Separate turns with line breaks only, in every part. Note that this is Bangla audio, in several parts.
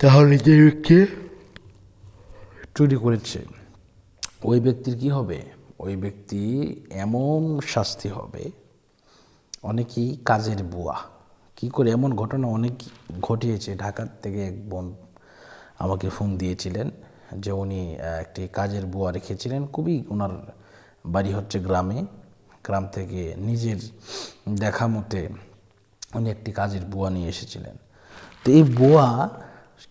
তাহলে যে ব্যক্তি চুরি করেছে, ওই ব্যক্তির কি হবে? ওই ব্যক্তি এমন শাস্তি হবে, অনেকেই কাজের বুয়া। কি করে? এমন ঘটনা অনেক ঘটিয়েছে। ঢাকার থেকে এক বোন আমাকে ফোন দিয়েছিলেন যে উনি একটি কাজের বুয়া রেখেছিলেন। খুবই ওনার বাড়ি হচ্ছে গ্রামে। গ্রাম থেকে নিজের দেখা মতে উনি একটি কাজের বুয়া নিয়ে এসেছিলেন। তো এই বুয়া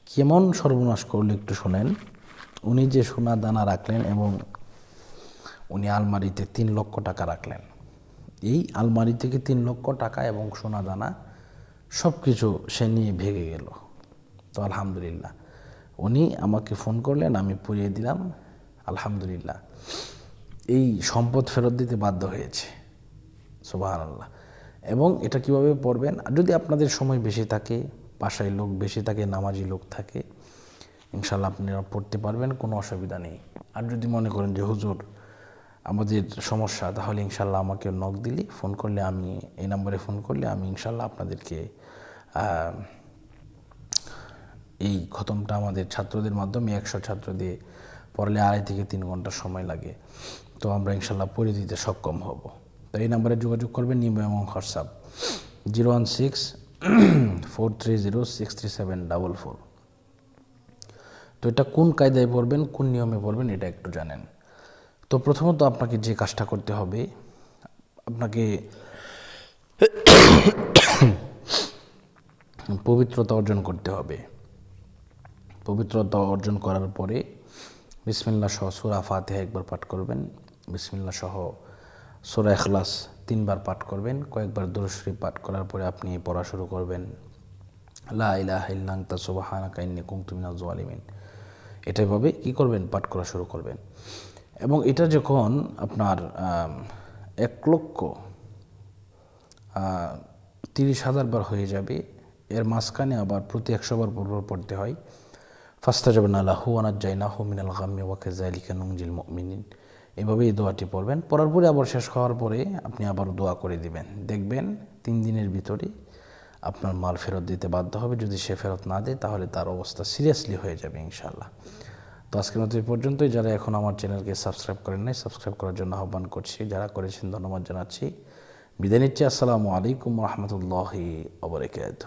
কেমন সর্বনাশ করল একটু শোনেন। উনি যে সোনা দানা রাখলেন এবং উনি আলমারিতে তিন লক্ষ টাকা রাখলেন। এই আলমারি থেকে তিন লক্ষ টাকা এবং সোনা দানা সব কিছু সে নিয়ে ভেঙে গেল। তো আলহামদুলিল্লাহ। উনি আমাকে ফোন করলেন, আমি পুড়িয়ে দিলাম। আলহামদুলিল্লাহ। এই সম্পদ ফেরত দিতে বাধ্য হয়েছে। সুবাহান আল্লাহ এবং এটা কীভাবে পড়বেন? আর যদি আপনাদের সময় বেশি থাকে বাসায় লোক বেশি থাকে, নামাজি লোক থাকে ইনশাল্লাহ আপনারা পড়তে পারবেন, কোনো অসুবিধা নেই। আর যদি মনে করেন যে, হুজুর, আমাদের সমস্যা, তাহলে ইনশাল্লাহ আমাকে নক দিলে ফোন করলে আমি, এই নম্বরে ফোন করলে আমি ইনশাল্লাহ আপনাদেরকে এই খতমটা আমাদের ছাত্রদের মাধ্যমে একশো ছাত্র দিয়ে পড়লে আড়াই থেকে তিন ঘণ্টা সময় লাগে। তো আমরা ইনশাল্লাহ পড়ে দিতে সক্ষম হব। তো এই নাম্বারে যোগাযোগ করবেন নিম এবং WhatsApp. Zero one six four three zero six three seven double four তো এটা কোন কায়দায় পড়বেন কোন নিয়মে পড়বেন এটা একটু জানেন। তো প্রথমত আপনাকে যে কাজটা করতে হবে, আপনাকে পবিত্রতা অর্জন করতে হবে। পবিত্রতা অর্জন করার পরে বিসমিল্লা সহ সুরা ফাতেহা একবার পাঠ করবেন। বিসমিল্লা সহ সুরা এখলাস তিনবার পাঠ করবেন, কয়েকবার দরশ্রী পাঠ করার পরে আপনি পড়া শুরু করবেন। লা ইলাহা মিনাজ জালিমিন এটাইভাবে কি করবেন? পাঠ করা শুরু করবেন। এবং এটা যখন আপনার এক লক্ষ তিরিশ হাজার বার হয়ে যাবে, এর মাঝখানে আবার প্রতি একশো বার পর পড়তে হয়। ফাস্তা যাবে না লাহু আনার যাই না হু মিনাল গাম্মি ওয়াকে জাইলিকা নুংজিল মিনিন এভাবে এই দোয়াটি পড়বেন। পড়ার পরে আবার শেষ হওয়ার পরে আপনি আবার দোয়া করে দিবেন। দেখবেন তিন দিনের ভিতরে আপনার মাল ফেরত দিতে বাধ্য হবে। যদি সে ফেরত না দেয়, তাহলে তার অবস্থা সিরিয়াসলি হয়ে যাবে ইনশাল্লাহ তো আজকের মতো এই পর্যন্তই। যারা এখন আমার চ্যানেলকে সাবস্ক্রাইব করেন নাই, সাবস্ক্রাইব করার জন্য আহ্বান করছি। যারা করেছেন ধন্যবাদ জানাচ্ছি। বিদায় নিচ্ছি। আসসালামু আলাইকুম রহমতুল্লাহি আবরকাত